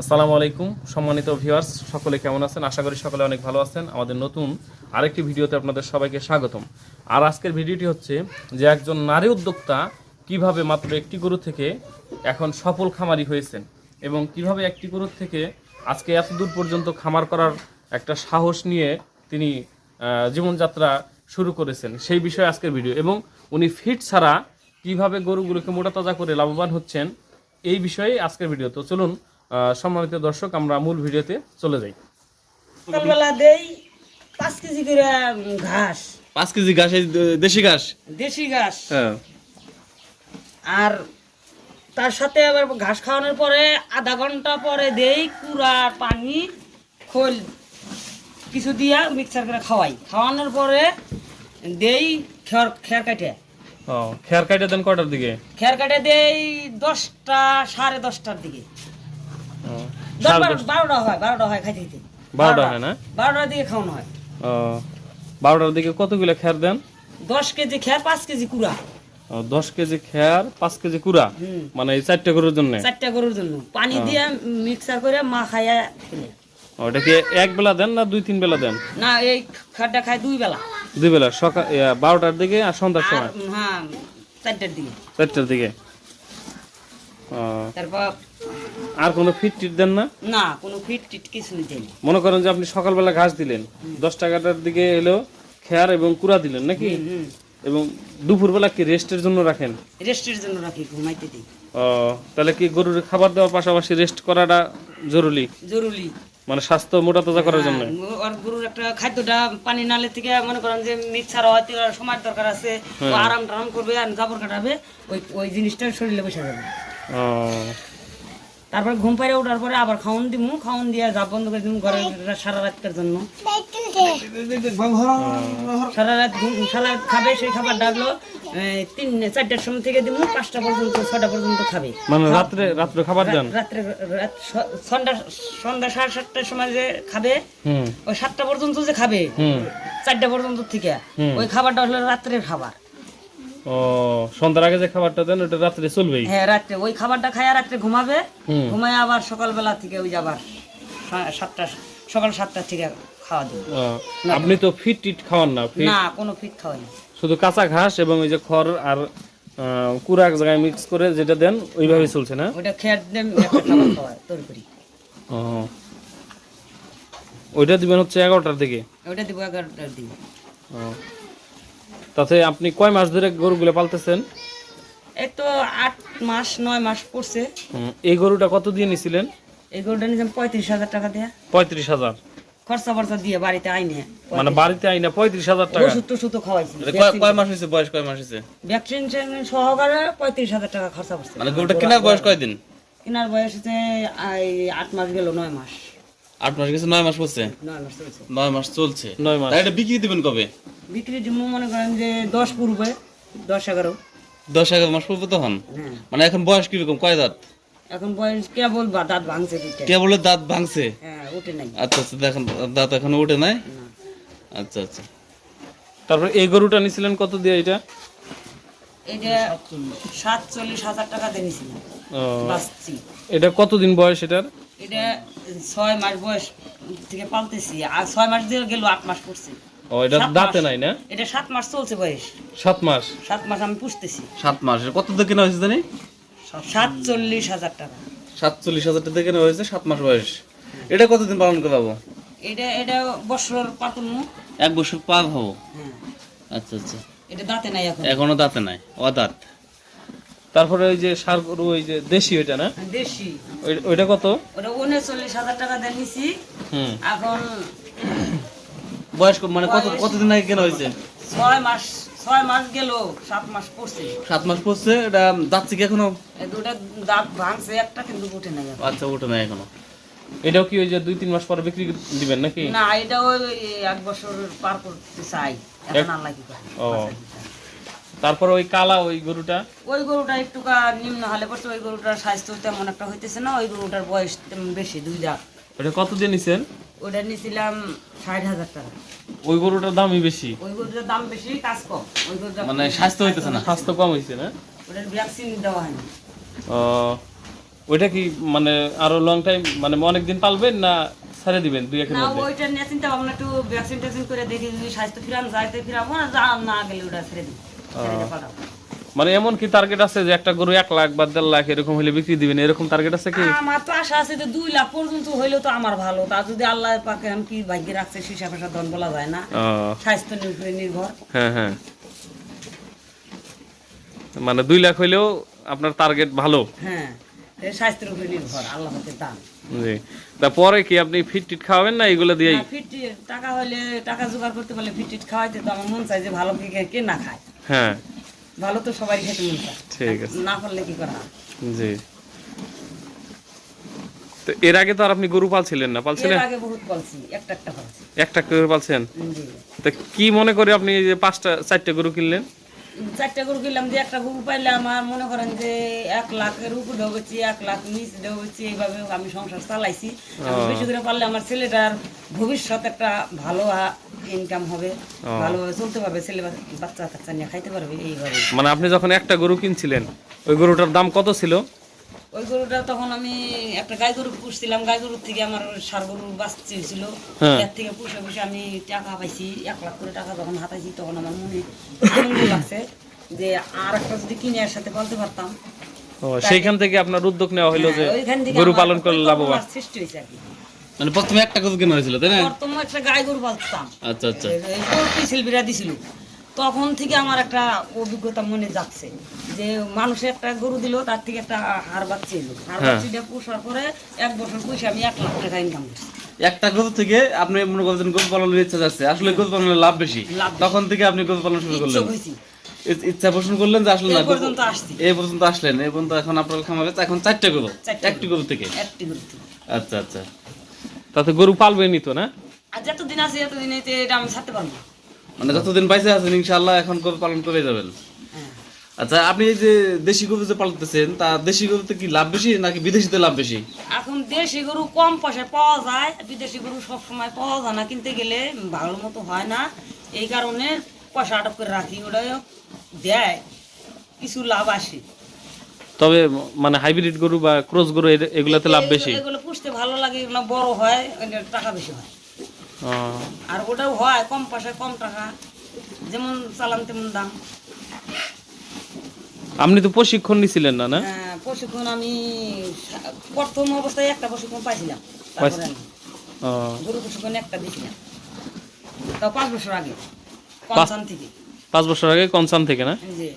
আসসালামু আলাইকুম, সম্মানিত ভিউয়ার্স, সকলে কেমন আছেন? আশা করি সকলে অনেক ভালো আছেন। আমাদের নতুন আরেকটি ভিডিওতে আপনাদের সবাইকে স্বাগতম। আর আজকের ভিডিওটি হচ্ছে যে একজন নারী উদ্যোক্তা কীভাবে মাত্র একটি গরু থেকে এখন সফল খামারি হয়েছেন এবং কীভাবে একটি গরু থেকে আজকে এত দূর পর্যন্ত খামার করার একটা সাহস নিয়ে তিনি জীবনযাত্রা শুরু করেছেন, সেই বিষয়ে আজকের ভিডিও। এবং উনি ফিট ছাড়া কীভাবে গরুগুলোকে মোটা তাজা করে লাভবান হচ্ছেন, এই বিষয়ে আজকের ভিডিও। তো চলুন সম্মানিত দর্শক আমরা মূল ভিডিওতে চলে যাই। সকালবেলা দেই পাঁচ কেজি করে ঘাস। পাঁচ কেজি ঘাস দেশি ঘাস? দেশি ঘাস। হ্যাঁ। আর তার সাথে আবার ঘাস খাওয়ানোর পরে আধা ঘণ্টা পরে দেই কুড়া পানি খোল কিছু দিয়া মিক্সার করে খাওয়াই। খাওয়ানোর পরে দেই খের খের কাটে ও খেয়ার কাইটে দেন কটার দিকে? খের কাটে দেই দশটা সাড়ে দশটার দিকে ও, দশ সাড়ে বারো- দশ- বারোটা হয় বারোটা হয় খাইতে খাইতে। বারোটা হয় না? বারোটার দিকে খাওয়ানো হয়। ও, বারোটার দিকে কতগুলো খেয়ার দেন? দশ কেজি খের পাঁচ কেজি কুড়া। দশ কেজি খেয়ার পাঁচ কেজি কুড়া? মানে এই চারটে গরুর জন্য? চারটা গরুর জন্য। পানি দিয়ে মিক্সার করে মা খাইয়া ফেলে ওটা এক বেলা দেন না দুই তিন বেলা দেন? না এই খাটটা খায় দুই বেলা। দুই বেলা সকাল বারোটার দিকে আর সন্ধ্যার সময়? হ্যাঁ চারটার দিকে। চারটার দিকে। তারপর আর কোনো ফিট টিট দেন না? না কোনো ফিট টিট কিছু দেয়নি মনে করেন যে আপনি সকালবেলা ঘাস দিলেন দশ টাকাটার দিকে এলো খেয়ার এবং কুড়া দিলেন নাকি? এবং দুপুরবেলা কি রেস্টের জন্য রাখেন? রেস্টের জন্য রাখি ঘুমাইতে দিই। ও তাহলে কি গরুর খাবার দেওয়ার পাশাপাশি রেস্ট করাটা জরুরি? জরুরি। মানে স্বাস্থ্য মোটা তাজা করার জন্য? হ্যাঁ, আর গরুর একটা খাদ্যটা পানি নালে থেকে মনে করেন যে মিক্সার হয়তো সময় দরকার আছে ও আরাম টারাম করবে আর জাবর কাটাবে ওই ওই জিনিসটা শরীরে বসে যাবে। ও তারপর ঘুম পাইরে ওঠার পরে আবার খাওন দিমু খাওন দিয়ে জাপ বন্ধ করে দিমু ঘরে সারা রাতের জন্য। সারা রাত ঘুম- সারা রাত খাবে সেই খাবার ডাকলো তিন চারটার সময় থেকে দিমু পাঁচটা পর্যন্ত ছটা পর্যন্ত খাবে। মানে রাত্রে রাত্রে খাবার দেন? রাত্রে রাত সন্ধ্যা সন্ধ্যা সাড়ে সাতটার সময় যে খাবে ওই সাতটা পর্যন্ত যে খাবে হুম। চারটা পর্যন্ত থেকে ওই খাবারটা হলো রাত্রের খাবার। ও সন্ধ্যার আগে যে খাবারটা দেন ওটা রাত্রে চলবেই? হ্যাঁ রাত্রে। ওই খাবারটা খায় রাত্রে ঘুমাবে। ঘুমায় আবার সকালবেলা থেকে ওই আবার সা- সাতটা সকাল সাতটা থেকে খাওয়া দেবে। আপনি তো ফিট টিট খাওয়ান না না কোনো ফিট খাওয়াই না। শুধু কাঁচা ঘাস এবং ওই যে খড় আর কুড়া এক জায়গায় মিক্স করে যেটা দেন ওইভাবে চলছে না? খেয়ার দিয়ে একটা তৈরি করি। ও। ওইটা দিবেন হচ্ছে এগারোটার দিকে? ওইটা দিব এগারোটার দিন ও। তাতে আপনি কয় মাস ধরে গরুগুলো পালতেছেন? এই তো আট মাস নয় মাস পড়ছে। এই গরুটা কত দিয়ে নিছিলেন? এই গরুটা নিয়েছিলাম পঁয়ত্রিশ হাজার টাকা দিয়ে। পঁয়ত্রিশ হাজার। খরচা ফরচা দিয়ে বাড়িতে আইনে। মানে বাড়িতে আইনা পঁয়ত্রিশ হাজার টাকা। ওষুধ টষুধ খাওয়াইছি। কয়- কয় মাস হয়েছে বয়স কয় মাস হয়েছে ভ্যাকসিন সহকারে পঁয়ত্রিশ হাজার টাকা খরচা মানে গরুটা কেনার বয়স কয়দিন? কেনার বয়স হচ্ছে আট মাস গেল নয় মাস। আট মাস গেছে নয় মাস পড়ছে? নয় মাস চলছে। নয় মাস এটা বিক্রি দিবেন কবে? বিক্রি জন্য মনে করেন যে দশ পূর্বে দশ এগারো। দশ এগারো মাস পড়বে তখন? হ্যাঁ। মানে এখন বয়স কীরকম? কয় দাঁত? এখন বয়স কেবল বা দাঁত ভাঙছে দুইটা। কে বলে দাঁত ভাঙছে? হ্যাঁ নাই। আচ্ছা আচ্ছা দেখেন দাঁত এখনও উঠে নাই? আচ্ছা আচ্ছা। তারপর এই গরুটা নিছিলেন কত দিয়ে এটা? এটা সাতচল্লিশ হাজার টাকা দিয়েছিলাম ও, বাঁচছি। এটা কতদিন বয়স এটার? এটা ছয় মাস বয়স থেকে পালতেছি। আর ছয় মাস দিয়ে গেল আট মাস পড়ছে। ও এটা দাঁতে নাই না? এটা সাত মাস চলছে বয়স। সাত মাস? সাত মাস আমি পুষতেছি। সাত মাস। কত দিয়ে কেনা হয়েছে জানি? সাতচল্লিশ হাজার টাকা। সাতচল্লিশ হাজার টাকা কেনা হয়েছে সাত মাস বয়স। এটা কতদিন পালন করে পাবো এটা এটা বছর পাতুন এক বছর পার হব? হ্যাঁ। আচ্ছা আচ্ছা। এটা দাঁতে নাই এখন। এখনও দাঁতে নাই? ও দাঁত তারপরে ওই যে সার গরু ওই যে দেশি ওইটা না? দেশি। ওইটা কত? ওটা উনচল্লিশ হাজার টাকা দিয়ে নিছি। হুম। এখন বয়স মানে কত কতদিন আগে কেনা হয়েছে? ছয় মাস ছয় মাস গেল সাত মাস পড়ছে। সাত মাস পড়ছে এটা যাচ্ছে কি এখনও? দুটা দাঁত ভাঙছে একটা কিন্তু উঠে নাই এখন। আচ্ছা নাই এখনও। এটাও কি ওই যে দুই তিন মাস পরে বিক্রি দিবেন নাকি? না এটা ওই এক বছর পার করতে চাই। এখন আল্লাহ কি ও। তারপর ওই কালা ওই গরুটা? ওই গরুটা একটু নিম্ন হলে পড়ছে ওই গরুটার স্বাস্থ্য তেমন একটা হইতেছে না ওই গরুটার বয়স বেশি দুই দাঁত ওটা কত দিয়ে নিছেন? ওটা নিয়েছিলাম ষাট হাজার টাকা। ওই গরুটার দামই বেশি? ওই গরুটার দাম বেশি কাজ কম। ওই গরুটা মানে স্বাস্থ্য হইতেছে না? স্বাস্থ্য কম হয়েছে না? ওটার ভ্যাকসিন দেওয়া হয়নি। ও, ওইটা কি মানে আরও লং টাইম মানে অনেক দিন পালবেন না ছেড়ে দিবেন দুই একের না ওইটা নিয়ে চিন্তা ভাবনা একটু ভ্যাকসিন ট্যাকসিন করে দেখি যদি স্বাস্থ্য ফিরাম যাইতে ফিরাবো না না গেলে ওটা ছেড়ে দিই। মানে এমন কি টার্গেট আছে যে একটা গরু এক লাখ বা দেড় লাখ এরকম হলে বিক্রি দিবেন? এরকম টার্গেট আছে কি? আমার তো আশা আছে যে দুই লাখ পর্যন্ত হইলে তো আমার ভালো। তা যদি আল্লাহ পাকে আমি কি ভাগ্যে রাখছে সীসা ফেসা ধন বলা যায় না। স্বাস্থ্য উপরে নির্ভর। হ্যাঁ হ্যাঁ। মানে দুই লাখ হইলেও আপনার টার্গেট ভালো। হ্যাঁ। স্বাস্থ্যের উপরে নির্ভর দান। জি। তারপরে কি আপনি ফিট টিট খাওয়াবেন না এগুলো দিয়েই? টাকা হলে টাকা জোগাড় করতে পারলে ফিট টিট খাওয়াইতে তো আমার মন চাই যে ভালো কি কে না খায়। হ্যাঁ। ভালো তো সবাই খেতে মন চায়। ঠিক আছে। না পারলে কি করা জি। তো এর আগে তো আর আপনি গরু পালছিলেন না? পালছিলেন? এর আগে বহুত বলছি একটা একটা বলছি একটা করে পালছেন? জি। তো কি মনে করে আপনি এই যে পাঁচটা চারটে গরু কিনলেন? চারটা গরু কিনলাম যে একটা গরু পাইলে আমার মনে করেন যে এক লাখের উপর ঢোকেছি এক লাখ নিচ ঢোকেছি এইভাবে আমি সংসার চালাইছি। বেশি করে পারলে আমার ছেলেটার ভবিষ্যৎ একটা ভালো ইনকাম হবে ভালোভাবে চলতে পারবে ছেলে বাচ্চা কাচ্চা নিয়ে খাইতে পারবে এইভাবে। মানে আপনি যখন একটা গরু কিনছিলেন ওই গরুটার দাম কত ছিল? ওই গরুটা তখন আমি একটা গাই গরু পুষছিলাম গাই গরুর থেকে আমার সার গরু বাঁচতে হয়েছিল। হ্যাঁ। এর থেকে পুষে পুষে আমি টাকা পাইছি এক লাখ করে টাকা যখন হাতাইছি তখন আমার মনে আনন্দ লাগছে যে আর একটা যদি কিনে এর সাথে বলতে পারতাম। ও সেইখান থেকে আপনার উদ্যোগ নেওয়া হলো যে হ্যাঁ, গরু পালন করলে লাভবান। সৃষ্টি হয়েছে আর কি। মানে প্রথমে একটা গরু কেনা হয়েছিল তাই না? প্রথম একটা গাই গরু পালতাম। আচ্ছা আচ্ছা। এই দিছিল। তখন থেকে আমার একটা অভিজ্ঞতা মনে যাচ্ছে যে মানুষে একটা গরু দিল তার থেকে একটা হার বাচ্চা এলো। হার হ্যাঁ। বাচ্চাটা পোষার পরে এক বছর পুষে আমি এক লাখ টাকা ইনকাম করছি। একটা গরু থেকে আপনি মনে করছেন গরু পালনের ইচ্ছা যাচ্ছে আসলে গরু পালনের লাভ বেশি। তখন থেকে আপনি গরু পালন শুরু করলেন। ইচ্ছা পোষণ করলেন যে আসলে এই না পর্যন্ত এই পর্যন্ত আসলেন এই পর্যন্ত এখন আপনার খামারে এখন চারটে গরু একটি গরু। থেকে। আচ্ছা আচ্ছা। তাতে গরু পালবেনই তো না? আর যতদিন আছে এতদিন এতে এটা আমি ছাড়তে পারব। মানে যতদিন পাইছে আছেন ইনশাআল্লাহ এখন গরু পালন করে যাবেন। হ্যাঁ। আচ্ছা আপনি এই যে দেশি গরু যে পালতেছেন তা দেশি গরুতে কি লাভ বেশি নাকি বিদেশিতে লাভ বেশি? এখন দেশি গরু কম পয়সায় পাওয়া যায় বিদেশি গরু সব সময় পাওয়া যায় না কিনতে গেলে ভালো মতো হয় না। এই কারণে পয়সা আটক করে রাখি ওটা দেয় কিছু লাভ আসে। তবে মানে হাইব্রিড গরু বা ক্রস গরু এগুলাতে লাভ বেশি? এগুলো পুষতে ভালো লাগে এগুলো বড় হয় টাকা বেশি হয়। আর ওটাও হয় কম পয়সায় কম টাকা। যেমন চালান তেমন দাম। আপনি তো প্রশিক্ষণ নিছিলেন না না? হ্যাঁ, প্রশিক্ষণ আমি প্রথম অবস্থায় একটা প্রশিক্ষণ পাইছিলাম। তারপরে গরু প্রশিক্ষণ একটা দিয়েছিলাম তাও পাঁচ বছর আগে কনসান থেকে। পাঁচ বছর আগে কনসান থেকে না? যে